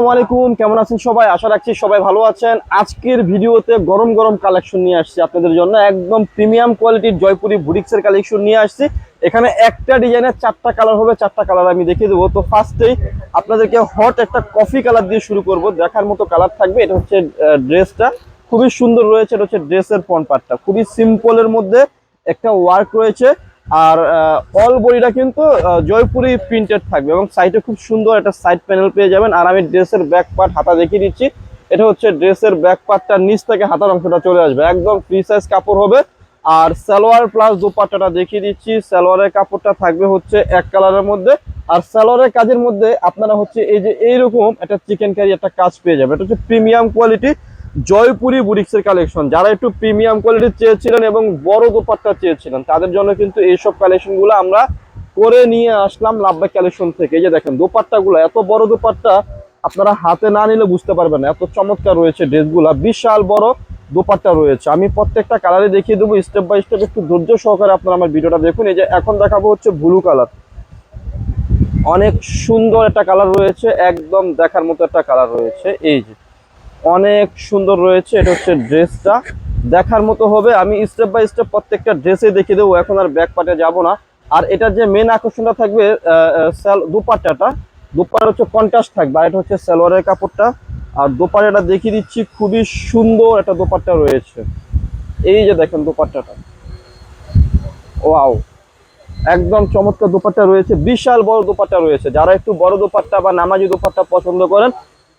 আসসালামু আলাইকুম, কেমন আছেন সবাই? আশা রাখছি সবাই ভালো আছেন। আজকের ভিডিওতে গরম গরম কালেকশন নিয়ে আসছি আপনাদের জন্য। একদম প্রিমিয়াম কোয়ালিটির জয়পুরি বুটিক্সের কালেকশন নিয়ে আসছি। এখানে একটা ডিজাইনের চারটা কালার হবে, চারটা কালার আমি দেখিয়ে দেবো। তো ফার্স্টেই আপনাদেরকে হট একটা কফি কালার দিয়ে শুরু করব। দেখার মতো কালার থাকবে। এটা হচ্ছে ড্রেসটা। খুবই সুন্দর রয়েছে। এটা হচ্ছে ড্রেসের পন পার্টটা। খুবই সিম্পলের মধ্যে একটা ওয়ার্ক রয়েছে। আর অল বডিটা কিন্তু জয়পুরি প্রিন্টেড থাকবে এবং সাইডে খুব সুন্দর একটা সাইড প্যানেল পেয়ে যাবেন। আর আমি ড্রেসের ব্যাক পার্ট হাতা দেখিয়ে দিচ্ছি। এটা হচ্ছে ড্রেসের ব্যাক পার্টটা নিচ থেকে হাতার অংশটা চলে আসবে। একদম ফ্রি সাইজ কাপড় হবে। আর সালোয়ার প্লাস দোপাট্টাটা দেখিয়ে দিচ্ছি। সালোয়ারের কাপড়টা থাকবে হচ্ছে এক কালারের মধ্যে। আর সালোয়ারের কাজের মধ্যে আপনারা হচ্ছে এই যে এইরকম একটা চিকেন কারি একটা কাজ পেয়ে যাবে এটা হচ্ছে প্রিমিয়াম কোয়ালিটি জয়পুরি বুটিক্সের কালেকশন যারা একটু প্রিমিয়াম কোয়ালিটির চেয়েছিলেন এবং বড় দোপাট্টা চেয়েছিলেন, তাদের জন্য কিন্তু এইসব কালেকশনগুলো আমরা করে নিয়ে আসলাম লাভবাই কালেকশন থেকে। এই যে দেখেন, দোপাট্টাগুলো, এত বড় দোপাট্টা আপনারা হাতে না নিলে বুঝতে পারবেন না। এত চমৎকার রয়েছে ড্রেসগুলা, বিশাল বড় দোপাট্টা রয়েছে। আমি প্রত্যেকটা কালারে দেখিয়ে দেবো স্টেপ বাই স্টেপ একটু ধৈর্য সহকারে আপনারা আমার ভিডিওটা দেখুন। এই যে এখন দেখাবো হচ্ছে ব্লু কালার অনেক সুন্দর একটা কালার রয়েছে, একদম দেখার মতো একটা কালার রয়েছে। এই যে অনেক সুন্দর রয়েছে, এটা হচ্ছে ড্রেসটা। দেখার মতো হবে, আমি স্টেপ বাই স্টেপ প্রত্যেকটা ড্রেসে দেখিয়ে দেবো, এখন আর ব্যাক পার্টে যাব না। আর এটা যে মেন আকর্ষণটা থাকবে দুপাট্টাটা, দুপাট্টা হচ্ছে কন্ট্রাস্ট থাকবে, আর এটা হচ্ছে সালোয়ারের কাপড়টা। আর দোপাট্টাটা দেখিয়ে দিচ্ছি, খুবই সুন্দর একটা দোপাট্টা রয়েছে। এই যে দেখেন দোপাট্টাটা। ওয়াও! একদম চমৎকার দোপাট্টা রয়েছে, বিশাল বড় দোপাট্টা রয়েছে। যারা একটু বড় দোপাট্টা বা নামাজি দোপাট্টা পছন্দ করেন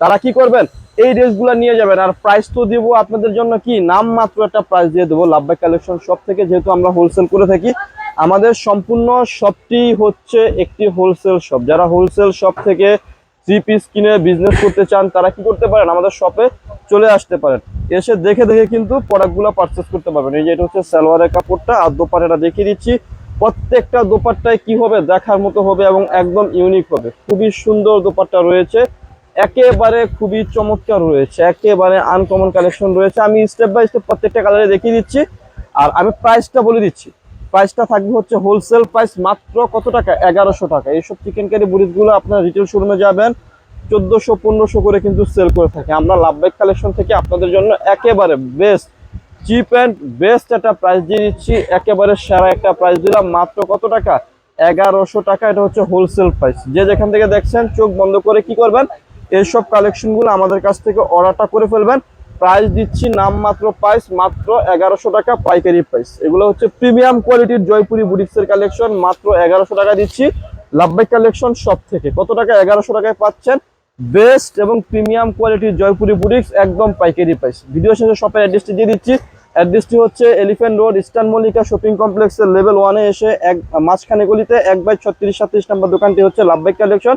তারা কি করবেন? এই ড্রেসগুলো নিয়ে যাবেন। আর প্রাইস তো দিব আপনাদের জন্য কি? নাম মাত্র একটা প্রাইস দিয়ে দেবো। লাভবাই কালেকশন শপ থেকে যেহেতু আমরা হোলসেল করে থাকি, আমাদের সম্পূর্ণ শপটি হচ্ছে একটি হোলসেল শপ যারা হোলসেল শপ থেকে থ্রি পিস কিনে বিজনেস করতে চান, তারা কি করতে পারেন? আমাদের শপে চলে আসতে পারেন। এসে দেখে দেখে কিন্তু প্রোডাক্টগুলো পারচেস করতে পারবেন। এই যে এটা হচ্ছে সালোয়ারের কাপড়টা, আর দোপাট্টাটা দেখিয়ে দিচ্ছি। প্রত্যেকটা দোপাট্টায় কি হবে? দেখার মতো হবে এবং একদম ইউনিক হবে। খুবই সুন্দর দোপাট্টা রয়েছে। একেবারে খুবই চমৎকার রয়েছে, একেবারে আনকমন কালেকশন রয়েছে। আমি স্টেপ বাই স্টেপ প্রত্যেকটা কালারে দেখিয়ে দিচ্ছি, আর আমি প্রাইসটা বলে দিচ্ছি। প্রাইসটা থাকবে হচ্ছে হোলসেল প্রাইস মাত্র কত টাকা? এগারোশো টাকা। এইসব চিকেন কারি বুড়িগুলো আপনার রিটেল শোরুমে যাবেন, চোদ্দোশো, পনেরোশো করে কিন্তু সেল করে থাকে। আমরা লাভবাইক কালেকশন থেকে আপনাদের জন্য একেবারে বেস্ট চিপ অ্যান্ড বেস্ট একটা প্রাইস দিয়ে দিচ্ছি। একেবারে সেরা একটা প্রাইস দিলাম, মাত্র কত টাকা? এগারোশো টাকা। এটা হচ্ছে হোলসেল প্রাইস যে যেখান থেকে দেখছেন, চোখ বন্ধ করে কি করবেন? এইসব কালেকশনগুলো আমাদের কাছ থেকে অর্ডারটা করে ফেলবেন। প্রাইস দিচ্ছি নাম মাত্র প্রাইস মাত্র এগারোশো টাকা পাইকারি প্রাইস এগুলো হচ্ছে প্রিমিয়াম কোয়ালিটির জয়পুরি বুটিক্সের কালেকশন মাত্র এগারোশো টাকা দিচ্ছি। লাভবাই কালেকশন সব থেকে। কত টাকা? এগারোশো টাকায় পাচ্ছেন। বেস্ট এবং প্রিমিয়াম কোয়ালিটির জয়পুরি বুটিক্স, একদম পাইকারি প্রাইস ভিডিও শেষে শপের অ্যাড্রেসটি দিয়ে দিচ্ছি। অ্যাড্রেসটি হচ্ছে Elephant Road Eastern Mallika shopping কমপ্লেক্সের লেভেল ওয়ানে এসে এক মাঝখানে গলিতে এক বাই ছত্রিশ সাতত্রিশ নম্বর দোকানটি হচ্ছে লাভবাই কালেকশন